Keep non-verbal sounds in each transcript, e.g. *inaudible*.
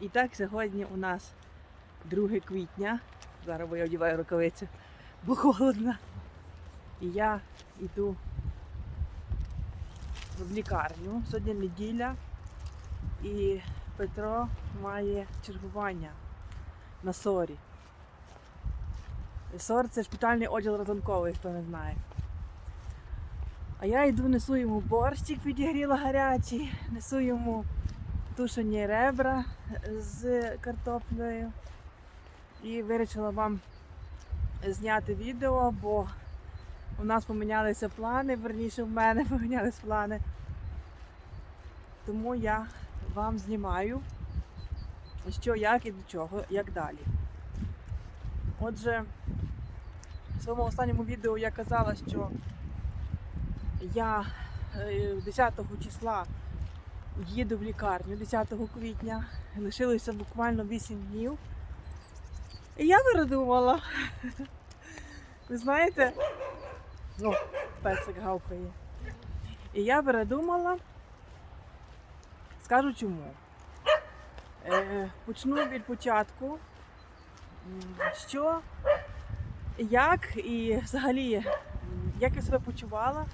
І так сьогодні у нас 2 квітня. Зараз я одягаю рукавиці, бо холодно. І я йду в лікарню. Сьогодні неділя. І Петро має чергування на сорі. СОР це шпитальний оділ розанковий, хто не знає. А я йду, несу йому борщик підігріла гарячий, несу йому тушені ребра з картоплею. І вирішила вам зняти відео, бо у нас помінялися плани, верніше в мене *laughs* помінялися плани. Тому я вам знімаю, що, як і до чого, як далі. Отже, в своєму останньому відео я казала, що я е, 10 числа їду в лікарню 10 квітня. Лишилося буквально 8 днів. І я передумала. Ви знаєте, ну, песик гавкає. І я передумала, скажу чому. Е, почну від початку. Що, як і взагалі, як я себе почувала,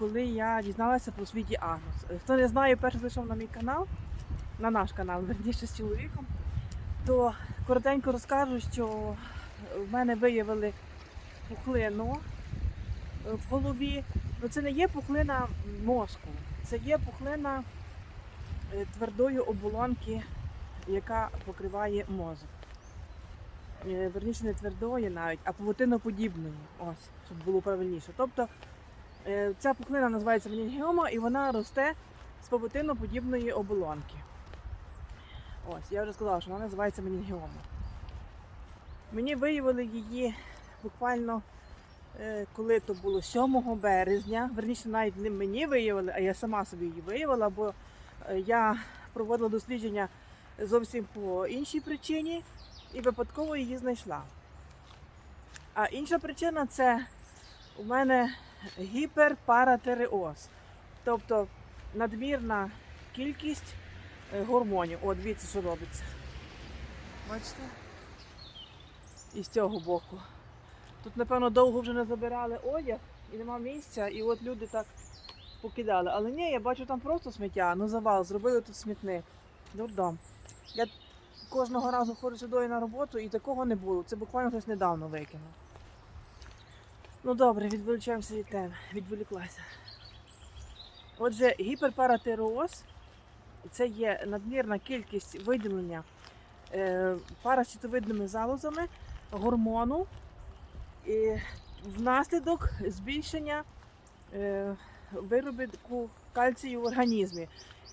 коли я дізналася про свій діагноз. Хто не знає, перший зайшов на мій канал, на наш канал, верніше з чоловіком, то коротенько розкажу, що в мене виявили пухлину в голові. Ну це не є пухлина мозку, це є пухлина е, твердої оболонки, яка покриває мозок. Е, Верніше не твердої навіть, а павутиноподібної. Ось, щоб було правильніше. Тобто Ця пухлина називається менінгіома і вона росте з павутиноподібної оболонки. Ось, я вже сказала, що вона називається менінгіома. Мені виявили її буквально, е, коли то було 7 березня. Верніше, навіть не мені виявили, а я сама собі її виявила, бо е, я проводила дослідження зовсім по іншій причині і випадково її знайшла. А інша причина це у мене гіперпаратереоз, тобто надмірна кількість е, гормонів. О, дивіться, що робиться. Бачите? І з цього боку. Тут, напевно, довго вже не забирали одяг і нема місця, і от люди так покидали. Але ні, я бачу там просто сміття, ну завал, зробили тут смітник. Дурдом. Я кожного разу ходжу сюди на роботу і такого не було. Це буквально хтось недавно викинув. Ну добре, відволічаємося від теми, відволіклася. Отже, гіперпаратереоз це є надмірна кількість виділення е, паращитовидними залозами гормону і внаслідок збільшення е, виробітку кальцію в організмі.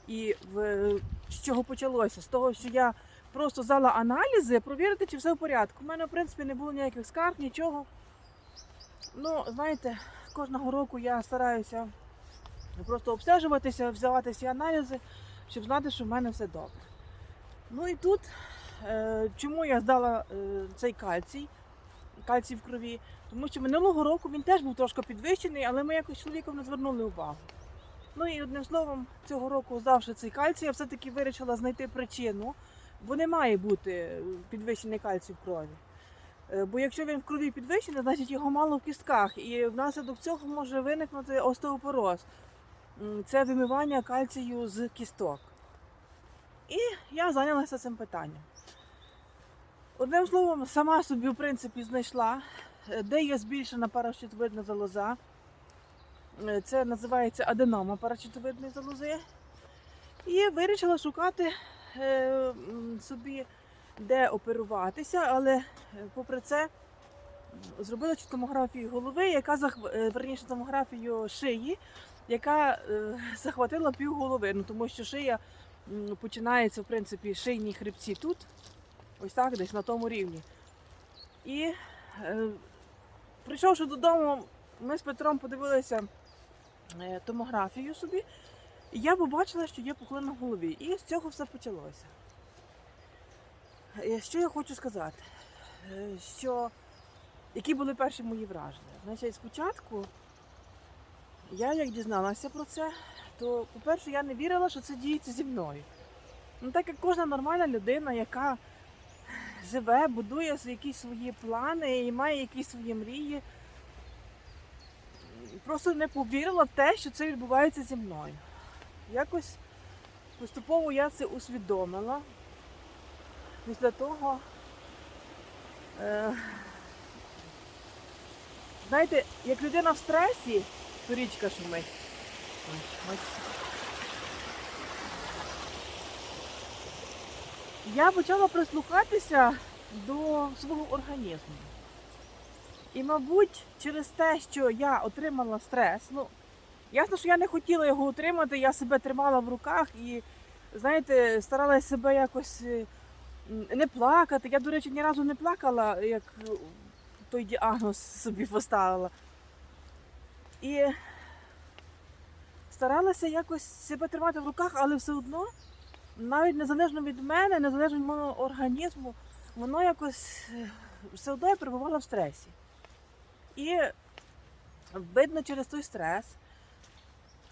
І в, з чого почалося? З того, що я просто здала аналізи, провірити, чи все в порядку. У мене, в принципі, не було ніяких скарг, нічого. Ну, знаєте, кожного року я стараюся просто обстежуватися, взяти всі аналізи, щоб знати, що в мене все добре. Ну і тут, е, чому я здала е, цей кальцій, кальцій в крові, тому що минулого року він теж був трошки підвищений, але ми якось чоловіком не звернули увагу. Ну і одним словом, цього року, здавши цей кальцій, я все-таки вирішила знайти причину, бо не має бути підвищений кальцій в крові. Е, Бо якщо він в крові підвищений, значить його мало в кістках, і внаслідок цього може виникнути остеопороз. Це вимивання кальцію з кісток. І я зайнялася цим питанням. Одним словом, сама собі, в принципі, знайшла, е, де є збільшена паращитовидна залоза. Е, Це називається аденома паращитовидної залози. І вирішила шукати собі де оперуватися, але е, попри це зробила ще томографію голови, яка е, верніше томографію шиї, яка е, захватила пів голови. Ну тому що шия починається в принципі шийні хребці тут, ось так, десь на тому рівні. І прийшовши додому, ми з Петром подивилися томографію собі, і я побачила, що є пухлина в голові. І з цього все почалося. Е, Що я хочу сказати? Е, Що які були перші мої враження? Значить, спочатку я як дізналася про це, то, по-перше, я не вірила, що це діється зі мною. Ну, так як кожна нормальна людина, яка живе, будує якісь свої плани і має якісь свої мрії, просто не повірила в те, що це відбувається зі мною. Якось поступово я це усвідомила. Після того, е, знаєте, як людина в стресі, то річка шумить. Я почала прислухатися до свого організму. І, мабуть, через те, що я отримала стрес, ну, ясно, що я не хотіла його отримати, я себе тримала в руках і, знаєте, старалася себе якось е, не плакати. Я, до речі, ні разу не плакала, як той діагноз собі поставила. І старалася якось себе тримати в руках, але все одно, навіть незалежно від мене, незалежно від мого організму, воно якось е, все одно я перебувала в стресі. І видно через той стрес.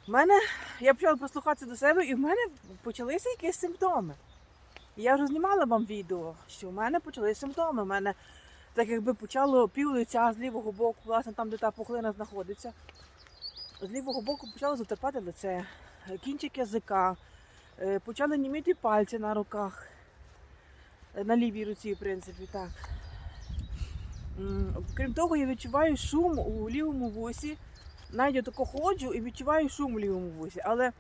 В мене, я почала прислухатися до себе, і в мене почалися якісь симптоми. Я вже знімала вам відео, що в мене почалися симптоми. У мене так якби почало пів лиця з лівого боку, власне, там, де та пухлина знаходиться. З лівого боку почало затерпати лице, кінчик язика, е, почали німіти пальці на руках, Е, на лівій руці, в принципі, так. Крім того, я відчуваю шум у лівому вусі. Навіть отако ходжу і відчуваю шум у лівому вусі. Але,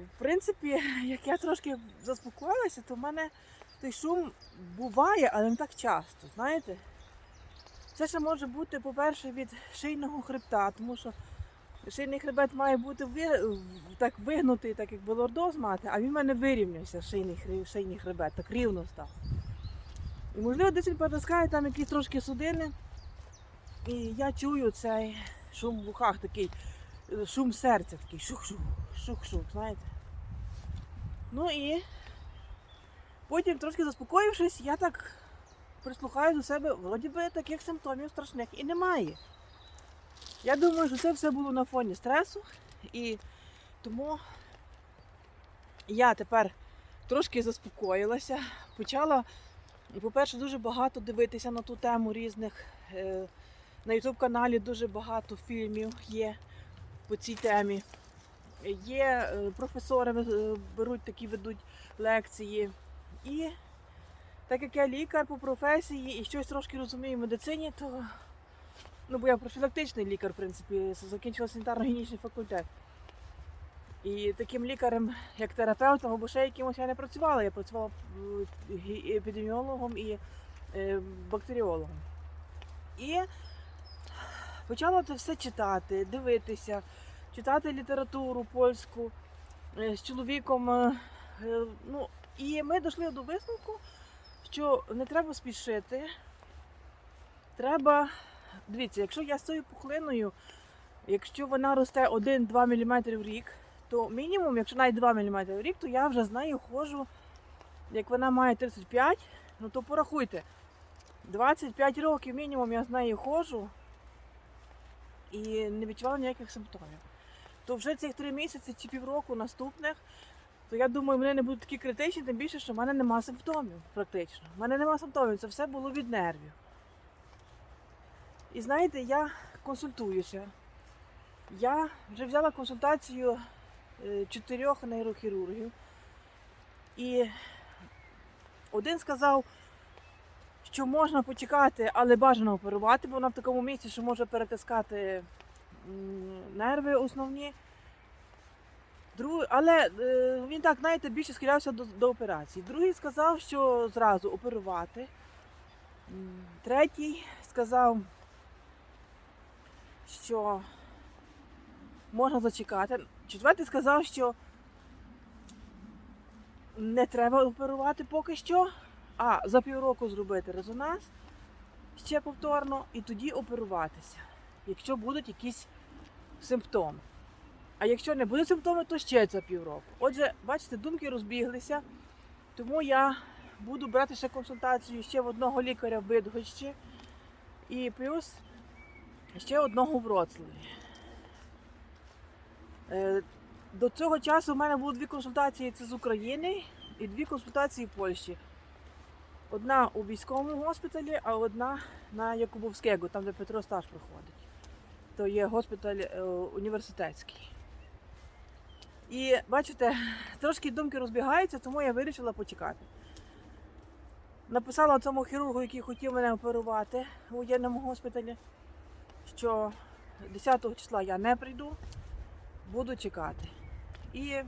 в принципі, *laughs* як я трошки заспокоїлася, то в мене той шум буває, але не так часто. Знаєте? Це ще може бути, по-перше, від шийного хребта, тому що шийний хребет має бути ви- так вигнутий, так як лордоз мати, а він в мене вирівнявся, шийний, хреб- шийний хребет, так рівно став. І можливо десь він потискає там якісь трошки судини. І я чую цей шум в ухах такий, е, шум серця такий, шух-шух, шух-шух, знаєте. Ну і потім, трошки заспокоївшись, я так прислухаю до себе, вроді би таких симптомів страшних і немає. Я думаю, що це все було на фоні стресу, і тому я тепер трошки заспокоїлася, почала по-перше, дуже багато дивитися на ту тему різних. Е, На YouTube каналі дуже багато фільмів є по цій темі. Є е, професори е, беруть такі ведуть лекції. І так як я лікар по професії і щось трошки розумію в медицині, то ну бо я профілактичний лікар, в принципі, закінчила санітарно-гігієнічний факультет. І таким лікарем, як терапевтом або ще якимось я не працювала. Я працювала е, епідеміологом і бактеріологом. І почала це все читати, дивитися, читати літературу польську е, з чоловіком. е, е, Ну, і ми дійшли до висновку, що не треба спішити. Треба, дивіться, якщо я з цією пухлиною, якщо вона росте 1-2 мм в рік, то мінімум, якщо навіть 2 мм в рік, то я вже з нею ходжу, як вона має 35, ну то порахуйте. 25 років мінімум я з нею ходжу і не відчувала ніяких симптомів. То вже цих 3 місяці чи півроку наступних, то я думаю, вони не будуть такі критичні, тим більше, що в мене нема симптомів практично. У мене нема симптомів, це все було від нервів. І знаєте, я консультуюся. Я вже взяла консультацію е, чотирьох нейрохірургів. І один сказав, що можна почекати, але бажано оперувати, бо вона в такому місці, що може перетискати нерви основні. Друг... Але е, він так, знаєте, більше схилявся до, до операції. Другий сказав, що зразу оперувати. Третій сказав, що можна зачекати. Четвертий сказав, що не треба оперувати поки що, а за півроку зробити резонанс ще повторно і тоді оперуватися, якщо будуть якісь симптоми. А якщо не буде симптоми, то ще за півроку. Отже, бачите, думки розбіглися, тому я буду брати ще консультацію ще в одного лікаря в Бидгощі і плюс ще одного в Вроцлаві. Е, До цього часу в мене було дві консультації це з України. і дві консультації в Польщі. Одна у військовому госпіталі, а одна на Якубовського, там де Петро Сташ проходить. То є госпіталь е, університетський. І бачите, *laughs* трошки думки розбігаються, тому я вирішила почекати. Написала цьому хірургу, який хотів мене оперувати у воєнному госпіталі, що 10 числа я не прийду, буду чекати. І е,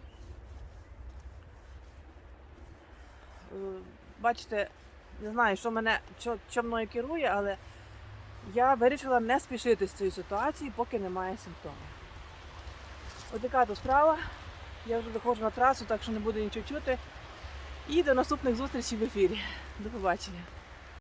бачите, не знаю, що мене що, що мною керує, але я вирішила не спішити з цієї ситуації, поки немає симптомів. От така то справа. Я вже доходжу на трасу, так що не буду нічого чути. І до наступних зустрічей в ефірі. До побачення.